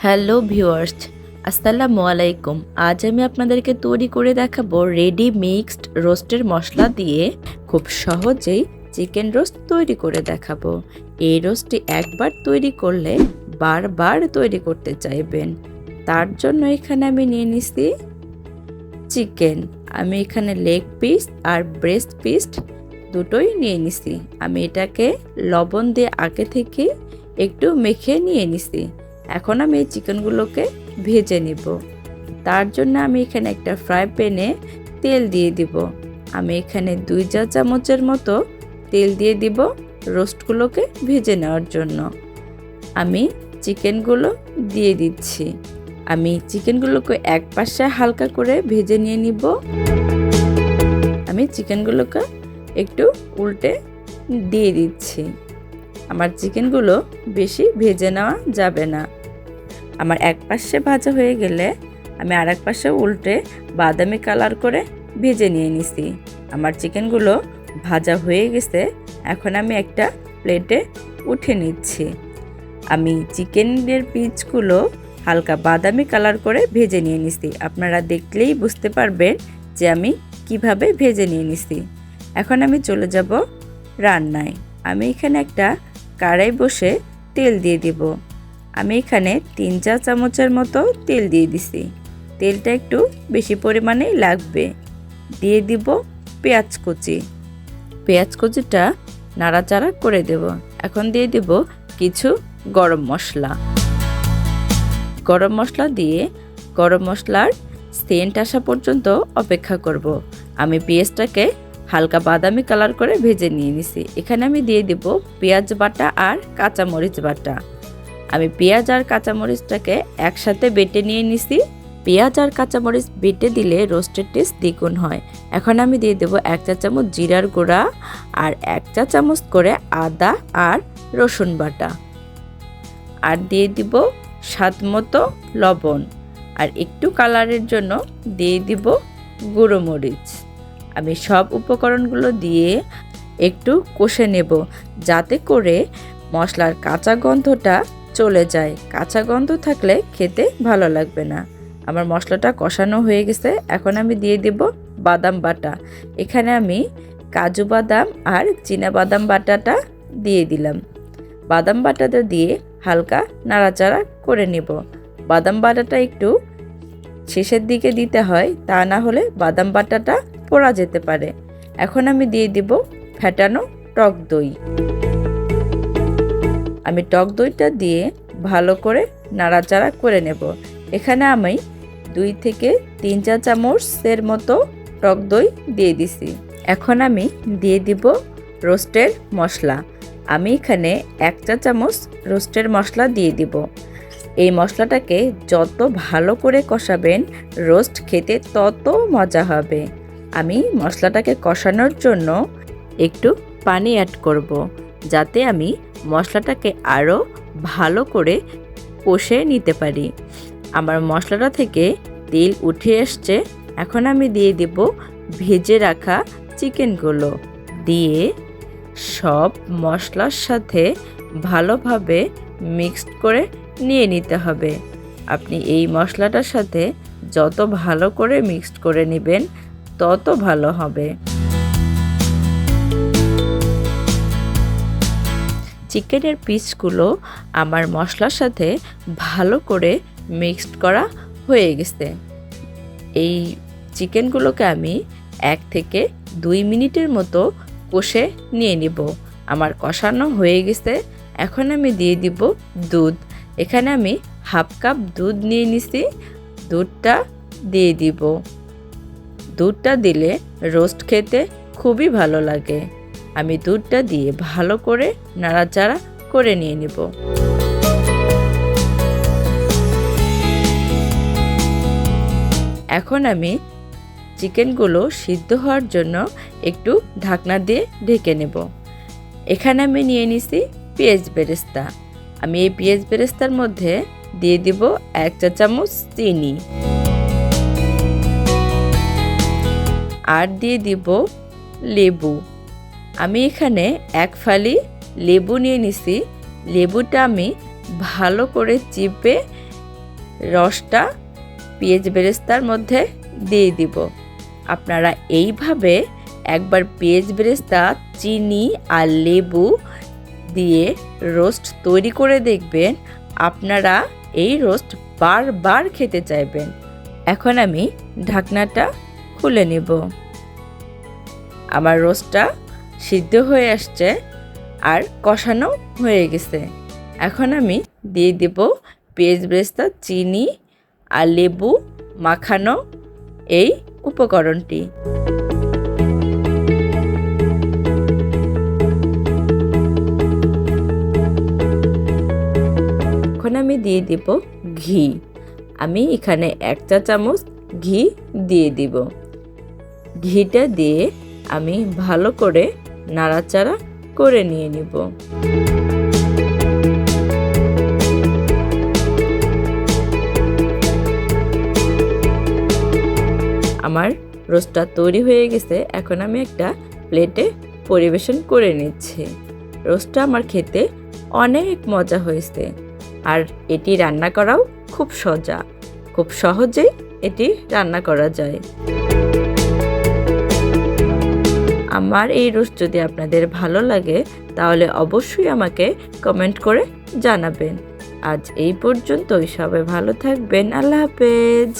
Hello viewers, আসসালামু আলাইকুম। আজ আমি আপনাদেরকে তৈরি করে দেখাবো রেডি মিক্সড রোস্টের মশলা দিয়ে খুব সহজেই চিকেন রোস্ট তৈরি করে দেখাবো। এই রোস্টটি একবার তৈরি করলে বারবার তৈরি করতে চাইবেন। তার জন্য এখানে আমি নিয়ে নিছি চিকেন। আমি এখানে লেগ পিস আর ব্রেস্ট পিস দুটোই নিয়ে নিছি। আমি এটাকে লবণ দিয়ে আগে থেকে একটু মেখে নিয়ে নিছি। এখন আমি এই চিকেনগুলোকে ভেজে নিব। তার জন্য আমি এখানে একটা ফ্রাই প্যানে তেল দিয়ে দিব। আমি এখানে দুই চা চামচের মতো তেল দিয়ে দিব রোস্টগুলোকে ভেজে নেওয়ার জন্য। আমি চিকেনগুলো দিয়ে দিচ্ছি। আমি চিকেনগুলোকে এক পাশে হালকা করে ভেজে নিয়ে নিব। আমি চিকেনগুলোকে একটু উল্টে দিয়ে দিচ্ছি। আমার চিকেনগুলো বেশি ভেজে নেওয়া যাবে না। আমার এক পাশে ভাজা হয়ে গেলে আমি আর এক পাশে উল্টে বাদামি কালার করে ভেজে নিয়ে নিছি। আমার চিকেনগুলো ভাজা হয়ে গেছে, এখন আমি একটা প্লেটে উঠে নিচ্ছি। আমি চিকেনের পিচগুলো হালকা বাদামি কালার করে ভেজে নিয়ে নিছি। আপনারা দেখলেই বুঝতে পারবেন যে আমি কীভাবে ভেজে নিয়ে নিছি। এখন আমি চলে যাব রান্নায়। আমি এখানে একটা কড়াই বসে তেল দিয়ে দিব। আমি এখানে তিন চা চামচের মতো তেল দিয়ে দিছি। তেলটা একটু বেশি পরিমাণেই লাগবে। দিয়ে দিব পেঁয়াজ কুচি। পেঁয়াজ কুচিটা নাড়াচাড়া করে দেব। এখন দিয়ে দিব কিছু গরম মশলা। গরম মশলা দিয়ে গরম মশলার সেন্ট আসা পর্যন্ত অপেক্ষা করব। আমি পেঁয়াজটাকে হালকা বাদামি কালার করে ভেজে নিয়ে নিছি। এখানে আমি দিয়ে দিব পেঁয়াজ বাটা আর কাঁচামরিচ বাটা। আমি পেঁয়াজ আর কাঁচামরিচটাকে একসাথে বেটে নিয়ে নিছি। পেঁয়াজ আর কাঁচামরিচ বেটে দিলে রোস্টের টেস্ট দ্বিগুণ হয়। এখন আমি দিয়ে দেবো এক চা চামচ জিরার গুঁড়া আর এক চা চামচ করে আদা আর রসুন বাটা। আর দিয়ে দিব স্বাদ মতো লবণ। আর একটু কালারের জন্য দিয়ে দিব গুঁড়ো মরিচ। আমি সব উপকরণগুলো দিয়ে একটু কষে নেব। যাতে করে মশলার কাঁচা গন্ধটা চলে যায়। কাঁচা গন্ধ থাকলে খেতে ভালো লাগবে না। আমার মশলাটা কষানো হয়ে গেছে। এখন আমি দিয়ে দিব বাদাম বাটা। এখানে আমি কাজু বাদাম আর চীনা বাদাম বাটাটা দিয়ে দিলাম। বাদাম বাটাটা দিয়ে হালকা নাড়াচাড়া করে নেব। বাদাম বাটাটা একটু শেষের দিকে দিতে হয়, তা না হলে বাদাম বাটাটা পোড়া যেতে পারে। এখন আমি দিয়ে দিব ফ্যাটানো টক দই। আমি টক দইটা দিয়ে ভালো করে নাড়াচাড়া করে নেব। এখানে আমি দুই থেকে তিন চা চামচের মতো টক দই দিয়ে দিছি। এখন আমি দিয়ে দিব রোস্টের মশলা। আমি এখানে এক চা চামচ রোস্টের মশলা দিয়ে দিব। এই মশলাটাকে যত ভালো করে কষাবেন, রোস্ট খেতে তত মজা হবে। আমি মশলাটাকে কষানোর জন্য একটু পানি অ্যাড করব। যাতে আমি মশলাটাকে আরও ভালো করে কষে নিতে পারি। আমার মশলাটা থেকে তেল উঠে এসছে। এখন আমি দিয়ে দেব ভেজে রাখা চিকেনগুলো। দিয়ে সব মশলার সাথে ভালোভাবে মিক্সড করে নিয়ে নিতে হবে। আপনি এই মশলাটার সাথে যত ভালো করে মিক্সড করে নেবেন, তত ভালো হবে। চিকেনের পিসগুলো আমার মশলার সাথে ভালো করে মিক্সড করা হয়ে গেছে। এই চিকেনগুলোকে আমি এক থেকে দুই মিনিটের মতো কষে নিয়ে নিব। আমার কষানো হয়ে গেছে। এখন আমি দিয়ে দিব দুধ। এখানে আমি হাফ কাপ দুধ নিয়ে নিছি। দুধটা দিয়ে দিব। দুধটা দিলে রোস্ট খেতে খুবই ভালো লাগে। আমি দুধটা দিয়ে ভালো করে নাড়াচাড়া করে নিয়ে নেব। এখন আমি চিকেনগুলো সিদ্ধ হওয়ার জন্য একটু ঢাকনা দিয়ে ঢেকে নেব। এখানে আমি নিয়ে নিছি পেঁয়াজ বেরেস্তা। আমি এই পেঁয়াজ বেরেস্তার মধ্যে দিয়ে দিব এক চা চামচ চিনি। আর দিয়ে দিব লেবু। আমি এখানে এক ফালি লেবু নিয়ে নিছি। লেবুটা আমি ভালো করে চিপে রসটা পেঁয়াজ বেরেস্তার মধ্যে দিয়ে দিব। আপনারা এইভাবে একবার পেঁয়াজ বেরেস্তা, চিনি আর লেবু দিয়ে রোস্ট তৈরি করে দেখবেন। আপনারা এই রোস্ট বারবার খেতে চাইবেন। এখন আমি ঢাকনাটা খুলে নেব। আমার রোস্টটা সিদ্ধ হয়ে আসছে আর কষানো হয়ে গেছে। এখন আমি দিয়ে দেব পেঁয়াজ, বেরেস্তা, চিনি আর লেবু মাখানো এই উপকরণটি। এখন আমি দিয়ে দিব ঘি। আমি এখানে এক চা চামচ ঘি দিয়ে দিব। ঘিটা দিয়ে আমি ভালো করে নাড়াচাড়া করে নিয়ে নিব। আমার রোস্টটা তৈরি হয়ে গেছে, এখন আমি একটা প্লেটে পরিবেশন করে নিচ্ছি। রোস্টটা আমার খেতে অনেক মজা হয়েছে আর এটি রান্না করাও খুব সোজা। খুব সহজেই এটি রান্না করা যায়। আমার এই রোস্ট যদি আপনাদের ভালো লাগে, তাহলে অবশ্যই আমাকে কমেন্ট করে জানাবেন। আজ এই পর্যন্তই। সবাই ভালো থাকবেন। আল্লাহ হাফেজ।